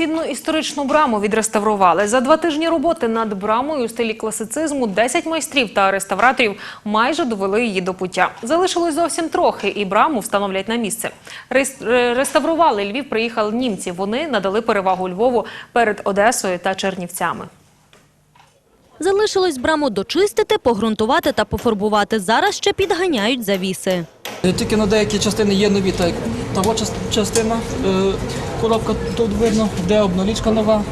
Цінну історичну браму відреставрували. За два тижні роботи над брамою у стилі класицизму 10 майстрів та реставраторів майже довели її до пуття. Залишилось зовсім трохи, і браму встановлять на місце. Реставрували Львів, приїхали німці. Вони надали перевагу Львову перед Одесою та Чернівцями. Залишилось браму дочистити, погрунтувати та пофарбувати. Зараз ще підганяють завіси. Е, Тільки на деякі частини є нові, так як та частина, е, коробка тут видно, де обнолічка нова,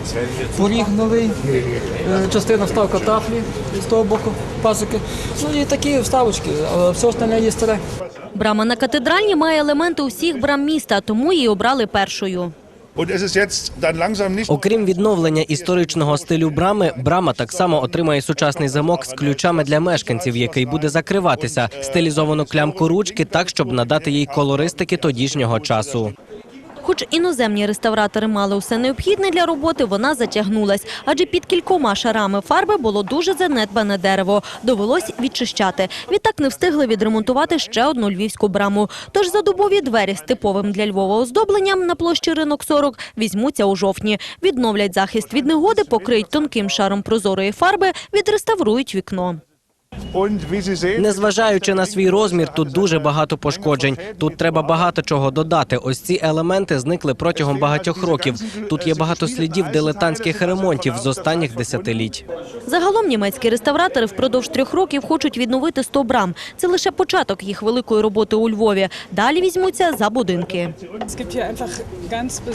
поріг новий, е, частина вставка тафлі з того боку, пазики. Ну і такі вставочки, все остальне є старе. Брама на катедральні має елементи усіх брам міста, тому її обрали першою. Окрім відновлення історичного стилю брами, брама так само отримає сучасний замок з ключами для мешканців, який буде закриватися, стилізовану клямку ручки так, щоб надати їй колористики тодішнього часу. Хоч іноземні реставратори мали усе необхідне для роботи, вона затягнулась. Адже під кількома шарами фарби було дуже занедбане дерево. Довелось відчищати. Відтак не встигли відремонтувати ще одну львівську браму. Тож задубові двері з типовим для Львова оздобленням на площі Ринок 40 візьмуться у жовтні. Відновлять захист від негоди, покриють тонким шаром прозорої фарби, відреставрують вікно. Незважаючи на свій розмір, тут дуже багато пошкоджень. Тут треба багато чого додати. Ось ці елементи зникли протягом багатьох років. Тут є багато слідів дилетантських ремонтів з останніх десятиліть. Загалом німецькі реставратори впродовж трьох років хочуть відновити 100 брам. Це лише початок їх великої роботи у Львові. Далі візьмуться за будинки.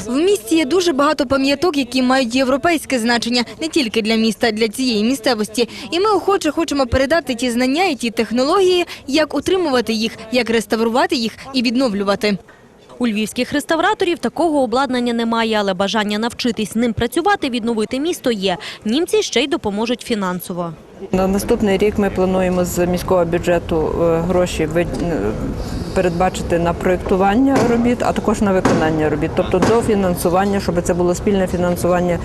В місті є дуже багато пам'яток, які мають європейське значення не тільки для міста, а для цієї місцевості. І ми охоче хочемо передати ті знання і ті технології, як утримувати їх, як реставрувати їх і відновлювати. У львівських реставраторів такого обладнання немає, але бажання навчитись ним працювати, відновити місто є. Німці ще й допоможуть фінансово. На наступний рік ми плануємо з міського бюджету е, гроші е, передбачити на проєктування робіт, а також на виконання робіт, тобто до фінансування, щоб це було спільне фінансування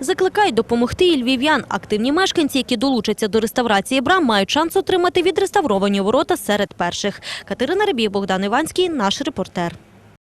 Закликають допомогти і львів'ян. Активні мешканці, які долучаться до реставрації брам, мають шанс отримати відреставровані ворота серед перших. Катерина Рибій, Богдан Іванський, наш репортер.